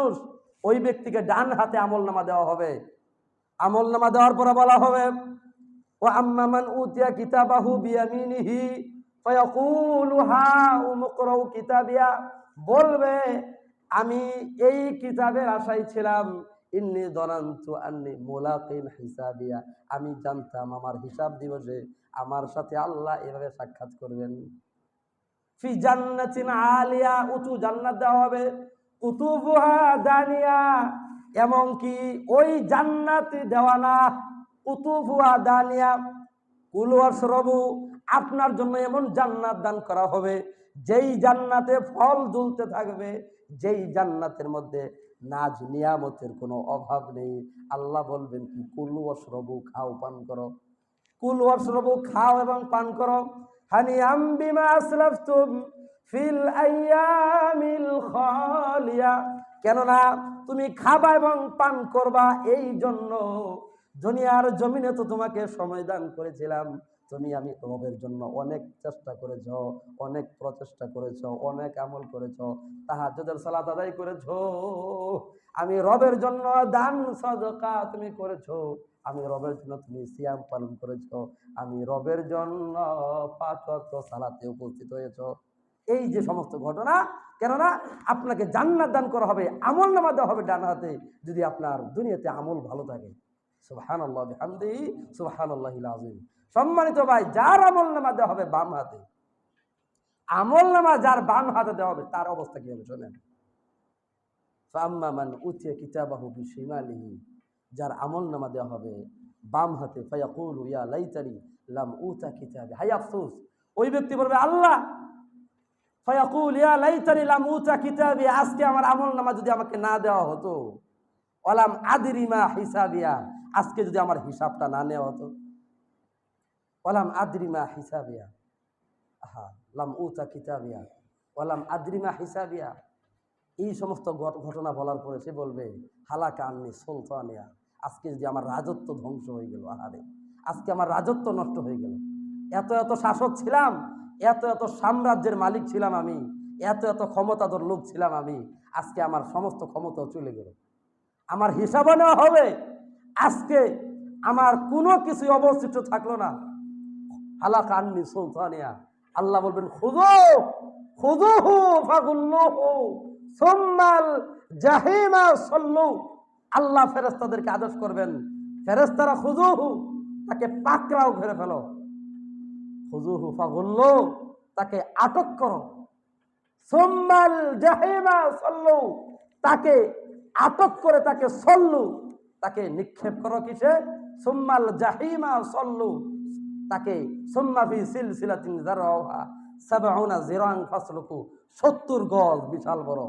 মানুষ ওই ব্যক্তিকে ডান হাতে আমল নামা দেওয়া হবে। আমল নামা দেওয়ার পরে বলা হবে, ও আম্মামান উতিয়া কিতাবাহু বিয়ামিনিহি ফায়াকুলু হা উমুকরাউ কিতাবিয়া। বলবে, আমি এই কিতাবের আশায় ছিলাম, ইন্নি দনান্তু আন্নি মুলাকিন হিসাবিয়া। আমি জানতাম আমার হিসাব দিবসে আমার সাথে আল্লাহ এভাবে সাক্ষাৎ করবেন। ফি জান্নাতিন আলিয়া, উঁচু জান্নাত দেওয়া হবে। কুতুবুহা দানিয়া, এমনকি ওই জান্নাতি দেওয়ানা কুতুবুহা দানিয়া, কুলু আশরাবু, আপনার জন্য এমন জান্নাত দান করা হবে, যেই জান্নাতে ফল ঝুলতে থাকবে, যেই জান্নাতের মধ্যে নাজ নিয়ামতের কোনো অভাব নেই। আল্লাহ বলবেন কি, কুলু অশ্রবু খাও, পান করো। কুল অশ্রবু খাও এবং পান করো। হানি আম্বিমা আসলাফতুম ফিল কেননা তুমি খাবা এবং পান করবা, এই জন্য দুনিয়ার জমিনে তো তোমাকে সময় দান করেছিলাম। তুমি আমি রবের জন্য অনেক চেষ্টা করেছ, অনেক প্রচেষ্টা করেছ, অনেক আমল করেছ, তাহাজ্জুদের সালাত আদায় করেছ। আমি রবের জন্য দান, সদকা তুমি করেছ। আমি রবের জন্য তুমি সিয়াম পালন করেছ। আমি রবের জন্য পাঁচ সালাতে উপস্থিত হয়েছ। এই যে সমস্ত ঘটনা, কেননা আপনাকে জান্নাত দান করা হবে, আমল নামা দেওয়া হবে ডান হাতে যদি আপনার দুনিয়াতে আমল ভালো থাকে। সম্মানিত ভাই, যার আমল নামা দেওয়া হবে বাম হাতে, আমল নামা যার বাম হাতে দেওয়া হবে, তার অবস্থা কি হবে শোনেন। ফাম্মামান উচিয়া কিতাবাহু বিশিমালিহি, যার আমল নামা দেওয়া হবে বাম হাতে, ফায়াকুল, ইয়া লাইতারি লাম উতা কিতাবে। হাই আফসোস, ওই ব্যক্তি বলবে, আল্লাহ ফায়াকুল ইয়া লাইতারি লাম উতা কিতাবে আজকে আমার আমল নামা যদি আমাকে না দেওয়া হতো। ওলাম আদরিমা হিসাবিয়া, আজকে যদি আমার হিসাবটা না নেওয়া হতো। ওলাম আদরিমা হিসাবিয়া, আহা, লাম উতা কিতাবিয়া। ওলাম আদরিমা হিসাবিয়া। এই সমস্ত ঘট- ঘটনা বলার পরে সে বলবে, হালাকা আননি সুলতানিয়া, আজকে যদি আমার রাজত্ব ধ্বংস হয়ে গেল, আহারে। আজকে আমার রাজত্ব নষ্ট হয়ে গেল। এত এত শাসক ছিলাম এত এত সাম্রাজ্যের মালিক ছিলাম আমি, এত এত ক্ষমতাধর লোক ছিলাম আমি, আজকে আমার সমস্ত ক্ষমতাও চলে গেল। আমার হিসাবও নেওয়া হবে, আজকে আমার কোনো কিছু অবশিষ্ট থাকল না। হালাকা আননি সুলতানিয়া, আল্লাহ বলবেন খুদো খুদুহু ফাগুল্লুহু, সুম্মাল জাহিমা সল্লু। আল্লাহ ফেরেশতাদেরকে আদেশ করবেন, ফেরেশতারা খুজুহু তাকে পাকড়াও ঘিরে ফেলো। খুজুহু ফাগুল্লু তাকে আটক করো। সুম্মাল জাহিমা সল্লু, তাকে আটক করে তাকে সল্লু, তাকে নিক্ষেপ করো কিসে? সুম্মাল জাহিমা সল্লু, তাকে সুম্মাফি সিলসিলাতিন জারওহা সাবউনা জিরান ফাসলুকু 70 গজ বিশাল বড়।